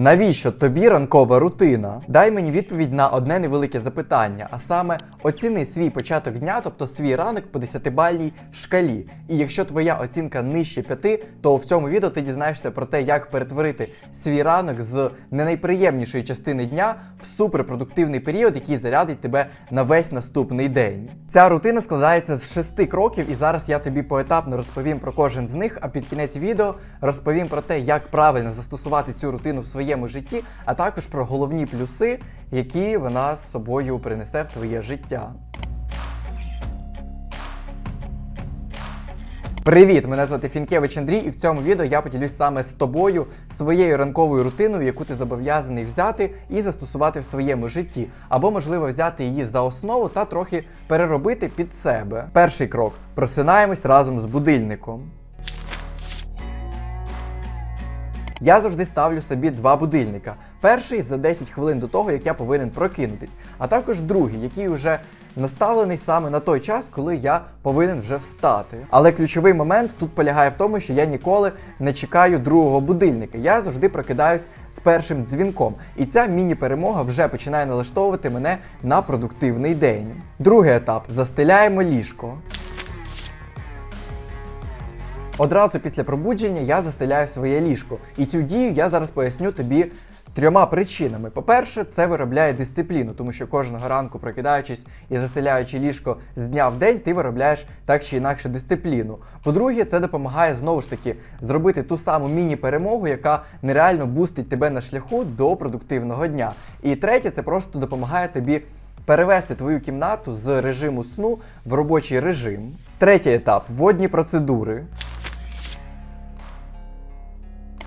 Навіщо тобі ранкова рутина? Дай мені відповідь на одне невелике запитання, а саме оціни свій початок дня, тобто свій ранок по 10-бальній шкалі. І якщо твоя оцінка нижче 5, то в цьому відео ти дізнаєшся про те, як перетворити свій ранок з не найприємнішої частини дня в суперпродуктивний період, який зарядить тебе на весь наступний день. Ця рутина складається з шести кроків, і зараз я тобі поетапно розповім про кожен з них. А під кінець відео розповім про те, як правильно застосувати цю рутину в своєму житті, а також про головні плюси, які вона з собою принесе в твоє життя. Привіт! Мене звати Фінкевич Андрій, і в цьому відео я поділюсь саме з тобою своєю ранковою рутиною, яку ти зобов'язаний взяти і застосувати в своєму житті, або можливо взяти її за основу та трохи переробити під себе. Перший крок: просинаємось разом з будильником. Я завжди ставлю собі два будильника. Перший за 10 хвилин до того, як я повинен прокинутись, а також другий, який вже наставлений саме на той час, коли я повинен вже встати. Але ключовий момент тут полягає в тому, що я ніколи не чекаю другого будильника. Я завжди прокидаюсь з першим дзвінком. І ця міні-перемога вже починає налаштовувати мене на продуктивний день. Другий етап застеляємо ліжко. Одразу після пробудження я застеляю своє ліжко. І цю дію я зараз поясню тобі трьома причинами. По-перше, це виробляє дисципліну, тому що кожного ранку, прокидаючись і застеляючи ліжко з дня в день, ти виробляєш так чи інакше дисципліну. По-друге, це допомагає знову ж таки зробити ту саму міні-перемогу, яка нереально бустить тебе на шляху до продуктивного дня. І третє, це просто допомагає тобі. Перевести твою кімнату з режиму сну в робочий режим. Третій етап водні процедури.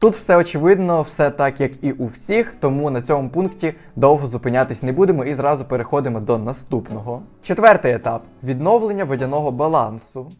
Тут все очевидно, все так як і у всіх, тому на цьому пункті довго зупинятись не будемо і зразу переходимо до наступного. Четвертий етап відновлення водяного балансу.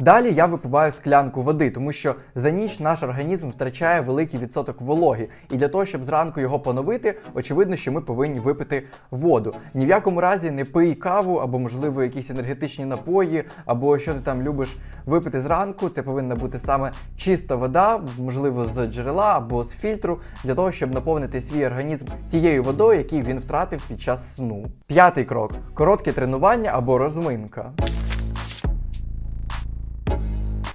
Далі я випиваю склянку води, тому що за ніч наш організм втрачає великий відсоток вологи. І для того, щоб зранку його поновити, очевидно, що ми повинні випити воду. Ні в якому разі не пий каву або, можливо, якісь енергетичні напої, або що ти там любиш випити зранку. Це повинна бути саме чиста вода, можливо, з джерела або з фільтру, для того, щоб наповнити свій організм тією водою, яку він втратив під час сну. П'ятий крок коротке тренування або розминка.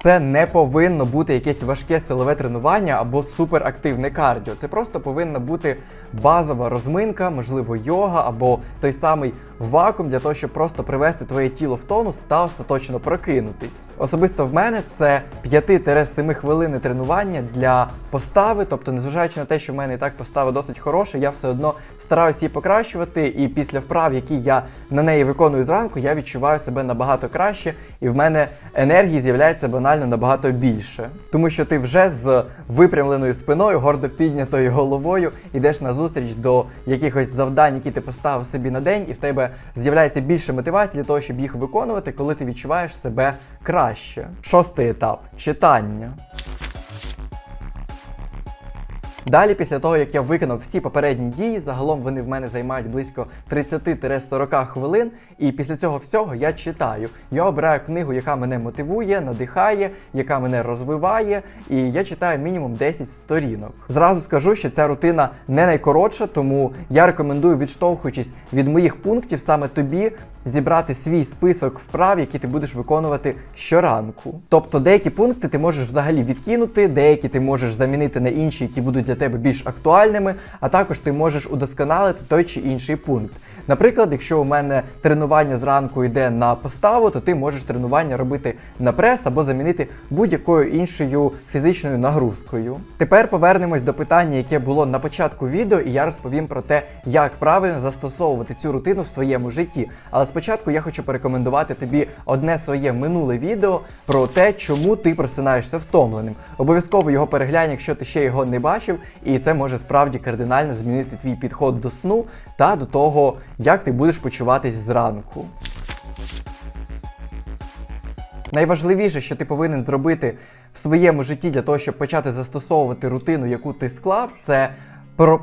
Це не повинно бути якесь важке силове тренування або суперактивне кардіо. Це просто повинна бути базова розминка, можливо, йога або той самий вакуум для того, щоб просто привести твоє тіло в тонус та остаточно прокинутись. Особисто в мене це 5-7 хвилини тренування для постави, тобто, незважаючи на те, що в мене і так постава досить хороша, я все одно стараюся її покращувати. І після вправ, які я на неї виконую зранку, я відчуваю себе набагато краще, і в мене енергії з'являється банально набагато більше. Тому що ти вже з випрямленою спиною, гордо піднятою головою йдеш на зустріч до якихось завдань, які ти поставив собі на день, і в тебе з'являється більше мотивації для того, щоб їх виконувати, коли ти відчуваєш себе краще. Шостий етап читання. Далі, після того, як я виконав всі попередні дії, загалом вони в мене займають близько 30-40 хвилин. І після цього всього я читаю. Я обираю книгу, яка мене мотивує, надихає, яка мене розвиває, і я читаю мінімум 10 сторінок. Зразу скажу, що ця рутина не найкоротша, тому я рекомендую, відштовхуючись від моїх пунктів, саме тобі зібрати свій список вправ, які ти будеш виконувати щоранку. Тобто деякі пункти ти можеш взагалі відкинути, деякі ти можеш замінити на інші, які будуть для тебе більш актуальними, а також ти можеш удосконалити той чи інший пункт. Наприклад, якщо у мене тренування зранку йде на поставу, то ти можеш тренування робити на прес або замінити будь-якою іншою фізичною нагрузкою. Тепер повернемось до питання, яке було на початку відео, і я розповім про те, як правильно застосовувати цю рутину в своєму житті. Але спочатку я хочу порекомендувати тобі одне своє минуле відео про те, чому ти просинаєшся втомленим. Обов'язково його переглянь, якщо ти ще його не бачив, і це може справді кардинально змінити твій підход до сну та до того, як ти будеш почуватись зранку. Найважливіше, що ти повинен зробити в своєму житті для того, щоб почати застосовувати рутину, яку ти склав, це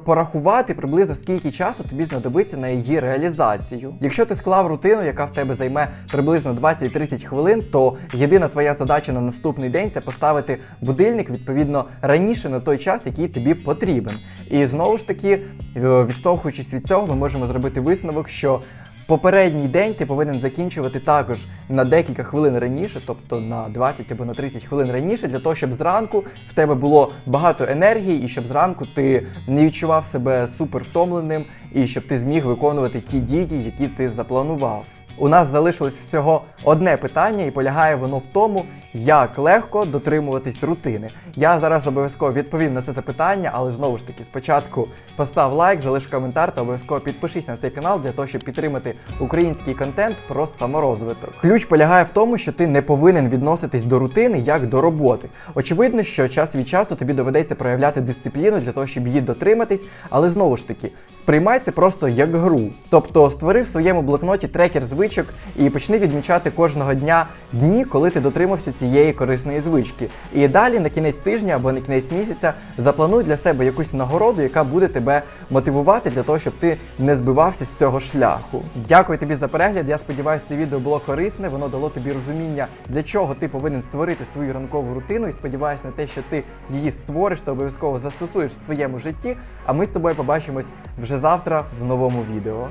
порахувати приблизно скільки часу тобі знадобиться на її реалізацію. Якщо ти склав рутину, яка в тебе займе приблизно 20-30 хвилин, то єдина твоя задача на наступний день це поставити будильник відповідно раніше на той час, який тобі потрібен. І знову ж таки, е, відштовхуючись від цього, ми можемо зробити висновок, що Попередній день ти повинен закінчувати також на декілька хвилин раніше, тобто на 20 або на 30 хвилин раніше, для того, щоб зранку в тебе було багато енергії, і щоб зранку ти не відчував себе супер втомленим, і щоб ти зміг виконувати ті дії, які ти запланував. У нас залишилось всього одне питання, і полягає воно в тому, як легко дотримуватись рутини. Я зараз обов'язково відповім на це запитання, але знову ж таки, спочатку постав лайк, залиш коментар та обов'язково підпишись на цей канал для того, щоб підтримати український контент про саморозвиток. Ключ полягає в тому, що ти не повинен відноситись до рутини як до роботи. Очевидно, що час від часу тобі доведеться проявляти дисципліну для того, щоб її дотриматись, але знову ж таки, сприймай це просто як гру. Тобто створи в своєму блокноті трекер звичок і почни відмічати кожного дня дні, коли ти дотримався цієї корисної звички. І далі на кінець тижня або на кінець місяця заплануй для себе якусь нагороду, яка буде тебе мотивувати для того, щоб ти не збивався з цього шляху. Дякую тобі за перегляд. Я сподіваюся, це відео було корисне. Воно дало тобі розуміння, для чого ти повинен створити свою ранкову рутину. І сподіваюся на те, що ти її створиш та обов'язково застосуєш в своєму житті. А ми з тобою побачимось вже завтра в новому відео.